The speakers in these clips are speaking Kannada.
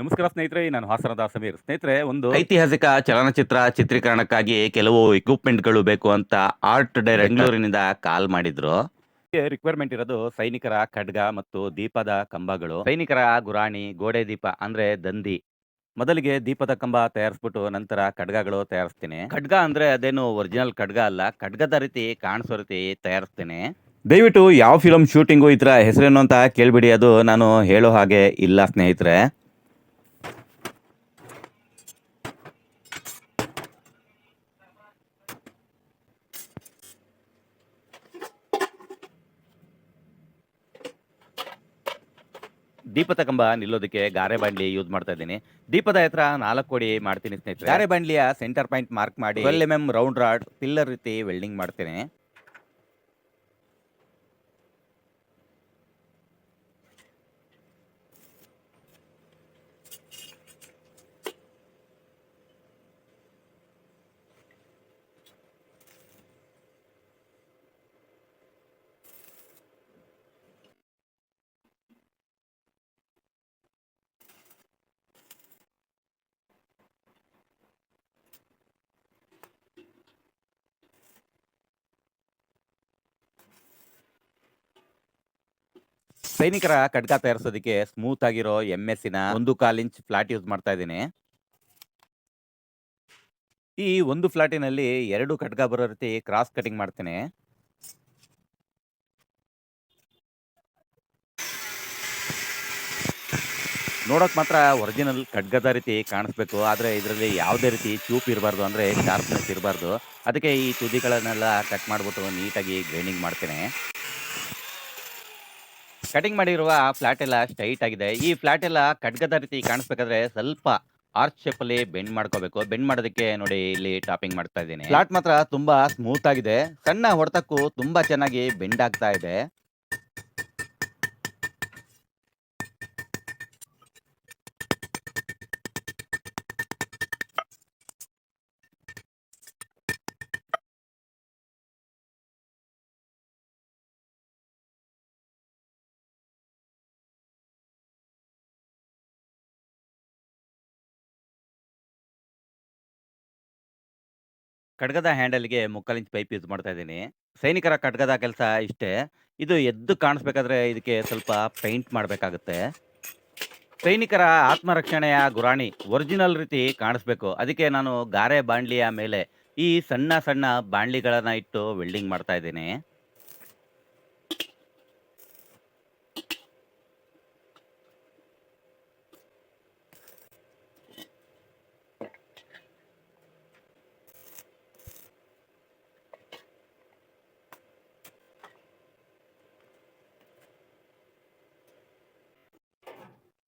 ನಮಸ್ಕಾರ ಸ್ನೇಹಿತರೆ ನಾನು ಹಾಸನದ ಸಮೀರ್. ಸ್ನೇಹಿತರೆ ಒಂದು ಐತಿಹಾಸಿಕ ಚಲನಚಿತ್ರ ಚಿತ್ರೀಕರಣಕ್ಕಾಗಿ ಕೆಲವು ಎಕ್ವಿಪ್ಮೆಂಟ್ಗಳು ಬೇಕು ಅಂತ ಆರ್ಟ್ ಬೆಂಗಳೂರಿನಿಂದ ಕಾಲ್ ಮಾಡಿದ್ರು. ರಿಕ್ವೈರ್ಮೆಂಟ್ ಇರೋದು ಸೈನಿಕರ ಖಡ್ಗ ಮತ್ತು ದೀಪದ ಕಂಬಗಳು. ಸೈನಿಕರ ಗುರಾಣಿ ಗೋಡೆ ದೀಪ ಅಂದ್ರೆ ದಂದಿ. ಮೊದಲಿಗೆ ದೀಪದ ಕಂಬ ತಯಾರಿಸ್ಬಿಟ್ಟು ನಂತರ ಖಡ್ಗಗಳು ತಯಾರಿಸ್ತೀನಿ. ಖಡ್ಗ ಅಂದ್ರೆ ಅದೇನು ಒರಿಜಿನಲ್ ಖಡ್ಗ ಅಲ್ಲ ಖಡ್ಗದ ರೀತಿ ಕಾಣಿಸೋ ರೀತಿ ತಯಾರಿಸ್ತೀನಿ. ದಯವಿಟ್ಟು ಯಾವ ಫಿಲಂ ಶೂಟಿಂಗು ಈ ತರ ಹೆಸರೇನು ಅಂತ ಕೇಳ್ಬಿಡಿ ಅದು ನಾನು ಹೇಳೋ ಹಾಗೆ ಇಲ್ಲ ಸ್ನೇಹಿತರೆ. ದೀಪದ ಕಂಬ ನಿಲ್ಲೋದಕ್ಕೆ ಗಾರೆ ಬಾಂಡ್ಲಿ ಯೂಸ್ ಮಾಡ್ತಾ ಇದ್ದೀನಿ. ದೀಪದ ಹತ್ರ ನಾಲ್ಕು ಕೋಡಿ ಮಾಡ್ತೀನಿ ಸ್ನೇಹಿತರೆ. ಗಾರೆ ಬಾಂಡ್ಲಿಯ ಸೆಂಟರ್ ಪಾಯಿಂಟ್ ಮಾರ್ಕ್ ಮಾಡಿ L M M round rod pillar ರೀತಿ ವೆಲ್ಡಿಂಗ್ ಮಾಡ್ತೇನೆ. ಸೈನಿಕರ ಖಡ್ಗ ತಯಾರಿಸೋದಕ್ಕೆ ಸ್ಮೂತ್ ಆಗಿರೋ ಎಂ ಎಸ್ನ ಒಂದು ಕಾಲ್ ಇಂಚ್ ಫ್ಲಾಟ್ ಯೂಸ್ ಮಾಡ್ತಾ ಇದ್ದೀನಿ. ಈ ಒಂದು ಫ್ಲಾಟಿನಲ್ಲಿ ಎರಡು ಖಡ್ಗ ಬರೋ ರೀತಿ ಕ್ರಾಸ್ ಕಟಿಂಗ್ ಮಾಡ್ತೇನೆ. ನೋಡೋಕೆ ಮಾತ್ರ ಒರಿಜಿನಲ್ ಖಡ್ಗದ ರೀತಿ ಕಾಣಿಸ್ಬೇಕು. ಆದ್ರೆ ಇದರಲ್ಲಿ ಯಾವುದೇ ರೀತಿ ಚೂಪ್ ಇರಬಾರ್ದು ಅಂದ್ರೆ ಶಾರ್ಪ್ನೆಸ್ ಇರಬಾರ್ದು. ಅದಕ್ಕೆ ಈ ತುದಿಗಳನ್ನೆಲ್ಲ ಕಟ್ ಮಾಡ್ಬಿಟ್ಟು ನೀಟಾಗಿ ಗ್ರೈಂಡಿಂಗ್ ಮಾಡ್ತೇನೆ. ಕಟಿಂಗ್ ಮಾಡಿರುವ ಫ್ಲಾಟ್ ಎಲ್ಲ ಸ್ಟ್ರೈಟ್ ಆಗಿದೆ. ಈ ಫ್ಲಾಟ್ ಎಲ್ಲ ಖಡ್ಗದ ರೀತಿ ಕಾಣಿಸ್ಬೇಕಾದ್ರೆ ಸ್ವಲ್ಪ ಆರ್ಚ್ ಶೇಪ್ ಅಲ್ಲಿ ಬೆಂಡ್ ಮಾಡ್ಕೋಬೇಕು. ಬೆಂಡ್ ಮಾಡೋದಕ್ಕೆ ನೋಡಿ ಇಲ್ಲಿ ಟಾಪಿಂಗ್ ಮಾಡ್ತಾ ಇದ್ದೀನಿ. ಫ್ಲಾಟ್ ಮಾತ್ರ ತುಂಬಾ ಸ್ಮೂತ್ ಆಗಿದೆ. ಸಣ್ಣ ಹೊಡೆತಕ್ಕೂ ತುಂಬಾ ಚೆನ್ನಾಗಿ ಬೆಂಡ್ ಆಗ್ತಾ ಇದೆ. ಖಡ್ಗದ ಹ್ಯಾಂಡಲ್ಗೆ ಮುಕ್ಕಾಲು ಇಂಚ್ ಪೈಪ್ ಯೂಸ್ ಮಾಡ್ತಾ ಇದ್ದೀನಿ. ಸೈನಿಕರ ಖಡ್ಗದ ಕೆಲಸ ಇಷ್ಟೇ. ಇದು ಎದ್ದು ಕಾಣಿಸ್ಬೇಕಾದ್ರೆ ಇದಕ್ಕೆ ಸ್ವಲ್ಪ ಪೇಂಟ್ ಮಾಡಬೇಕಾಗುತ್ತೆ. ಸೈನಿಕರ ಆತ್ಮರಕ್ಷಣೆಯ ಗುರಾಣಿ ಒರಿಜಿನಲ್ ರೀತಿ ಕಾಣಿಸ್ಬೇಕು. ಅದಕ್ಕೆ ನಾನು ಗಾರೆ ಬಾಂಡ್ಲಿಯ ಮೇಲೆ ಈ ಸಣ್ಣ ಸಣ್ಣ ಬಾಂಡ್ಲಿಗಳನ್ನ ಇಟ್ಟು ವೆಲ್ಡಿಂಗ್ ಮಾಡ್ತಾ ಇದ್ದೀನಿ.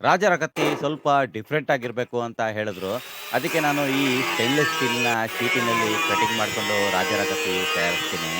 ರಾಜರ ಕತ್ತಿ ಸ್ವಲ್ಪ ಡಿಫ್ರೆಂಟ್ ಆಗಿರಬೇಕು ಅಂತ ಹೇಳಿದ್ರು. ಅದಕ್ಕೆ ನಾನು ಈ ಸ್ಟೈನ್ಲೆಸ್ ಸ್ಟೀಲ್ನ ಶೀಟಿನಲ್ಲಿ ಕಟಿಂಗ್ ಮಾಡಿಕೊಂಡು ರಾಜರ ಕತ್ತಿ ತಯಾರಿಸ್ತೀನಿ.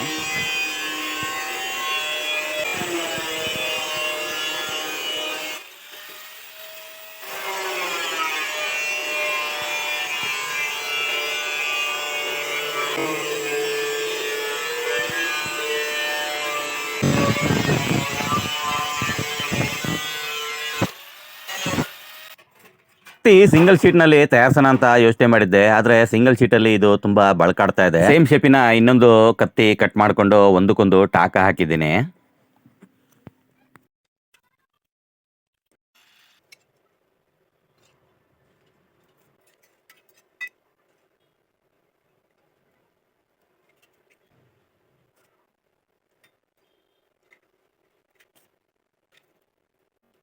ಸಿಂಗಲ್ ಶೀಟ್ನಲ್ಲಿ ತಯಾರಿಸೋಣ ಅಂತ ಯೋಚನೆ ಮಾಡಿದ್ದೆ. ಆದ್ರೆ ಸಿಂಗಲ್ ಶೀಟ್ ಅಲ್ಲಿ ಇದು ತುಂಬಾ ಬಳಕಾಡ್ತಾ ಇದೆ. ಸೇಮ್ ಶೇಪಿನ ಇನ್ನೊಂದು ಕತ್ತಿ ಕಟ್ ಮಾಡ್ಕೊಂಡು ಒಂದಕ್ಕೊಂದು ಟಾಕ ಹಾಕಿದ್ದೀನಿ.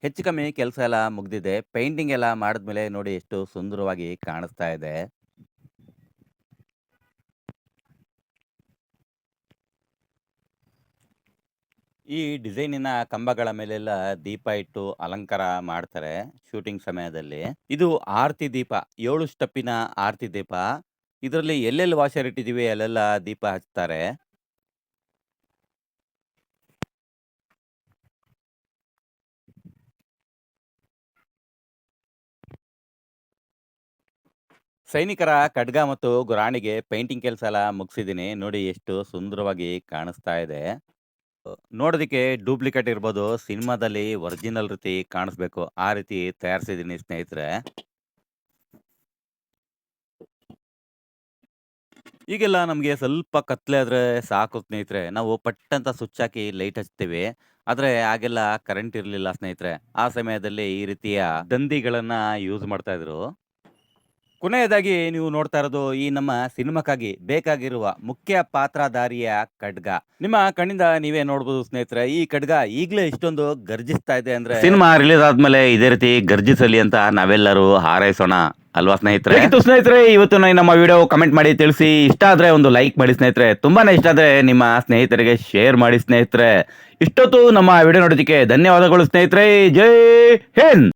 ಹೆಚ್ಚು ಕಮ್ಮಿ ಕೆಲಸ ಎಲ್ಲ ಮುಗ್ದಿದೆ. ಪೇಂಟಿಂಗ್ ಎಲ್ಲ ಮಾಡಿದ್ಮೇಲೆ ನೋಡಿ ಎಷ್ಟು ಸುಂದರವಾಗಿ ಕಾಣಿಸ್ತಾ ಇದೆ. ಈ ಡಿಸೈನಿನ ಕಂಬಗಳ ಮೇಲೆಲ್ಲ ದೀಪ ಇಟ್ಟು ಅಲಂಕಾರ ಮಾಡ್ತಾರೆ ಶೂಟಿಂಗ್ ಸಮಯದಲ್ಲಿ. ಇದು ಆರತಿ ದೀಪ, ಏಳು ಸ್ಟೆಪ್ಪಿನ ಆರತಿ ದೀಪ. ಇದರಲ್ಲಿ ಎಲ್ಲೆಲ್ಲಿ ವಾಷರ್ ಇಟ್ಟಿದ್ದೀವಿ ಅಲ್ಲೆಲ್ಲ ದೀಪ ಹಚ್ತಾರೆ. ಸೈನಿಕರ ಖಡ್ಗ ಮತ್ತು ಗುರಾಣಿಗೆ ಪೇಂಟಿಂಗ್ ಕೆಲಸ ಎಲ್ಲ ಮುಗಿಸಿದ್ದೀನಿ. ನೋಡಿ ಎಷ್ಟು ಸುಂದರವಾಗಿ ಕಾಣಿಸ್ತಾ ಇದೆ. ನೋಡೋದಕ್ಕೆ ಡೂಪ್ಲಿಕೇಟ್ ಇರ್ಬೋದು, ಸಿನಿಮಾದಲ್ಲಿ ಒರಿಜಿನಲ್ ರೀತಿ ಕಾಣಿಸ್ಬೇಕು, ಆ ರೀತಿ ತಯಾರಿಸಿದ್ದೀನಿ ಸ್ನೇಹಿತರೆ. ಈಗೆಲ್ಲ ನಮಗೆ ಸ್ವಲ್ಪ ಕತ್ಲೆ ಆದರೆ ಸಾಕು ಸ್ನೇಹಿತರೆ. ನಾವು ಪಟ್ಟಂತ ಸ್ವಿಚ್ ಹಾಕಿ ಲೈಟ್ ಹಚ್ತೀವಿ. ಆದರೆ ಆಗೆಲ್ಲ ಕರೆಂಟ್ ಇರಲಿಲ್ಲ ಸ್ನೇಹಿತರೆ. ಆ ಸಮಯದಲ್ಲಿ ಈ ರೀತಿಯ ದಂದಿಗಳನ್ನು ಯೂಸ್ ಮಾಡ್ತಾ ಇದ್ರು. ಕೊನೆಯದಾಗಿ ನೀವು ನೋಡ್ತಾ ಇರೋದು ಈ ನಮ್ಮ ಸಿನಿಮಾಕ್ಕಾಗಿ ಬೇಕಾಗಿರುವ ಮುಖ್ಯ ಪಾತ್ರಧಾರಿಯ ಖಡ್ಗ. ನಿಮ್ಮ ಕಣ್ಣಿಂದ ನೀವೇ ನೋಡ್ಬೋದು ಸ್ನೇಹಿತರೆ ಈ ಖಡ್ಗ ಈಗಲೇ ಇಷ್ಟೊಂದು ಗರ್ಜಿಸ್ತಾ ಇದೆ ಅಂದ್ರೆ ಸಿನಿಮಾ ರಿಲೀಸ್ ಆದ್ಮೇಲೆ ಇದೇ ರೀತಿ ಗರ್ಜಿಸಲಿ ಅಂತ ನಾವೆಲ್ಲರೂ ಹಾರೈಸೋಣ ಅಲ್ವಾ ಸ್ನೇಹಿತರೆ? ಇತ್ತು ಸ್ನೇಹಿತರೆ ಇವತ್ತು ನಮ್ಮ ವಿಡಿಯೋ ಕಮೆಂಟ್ ಮಾಡಿ ತಿಳಿಸಿ. ಇಷ್ಟ ಆದ್ರೆ ಒಂದು ಲೈಕ್ ಮಾಡಿ ಸ್ನೇಹಿತರೆ. ತುಂಬಾನೇ ಇಷ್ಟ ಆದ್ರೆ ನಿಮ್ಮ ಸ್ನೇಹಿತರಿಗೆ ಶೇರ್ ಮಾಡಿ ಸ್ನೇಹಿತರೆ. ಇಷ್ಟೊತ್ತು ನಮ್ಮ ವಿಡಿಯೋ ನೋಡೋದಕ್ಕೆ ಧನ್ಯವಾದಗಳು ಸ್ನೇಹಿತರೆ. ಜೈ ಹಿಂದ್!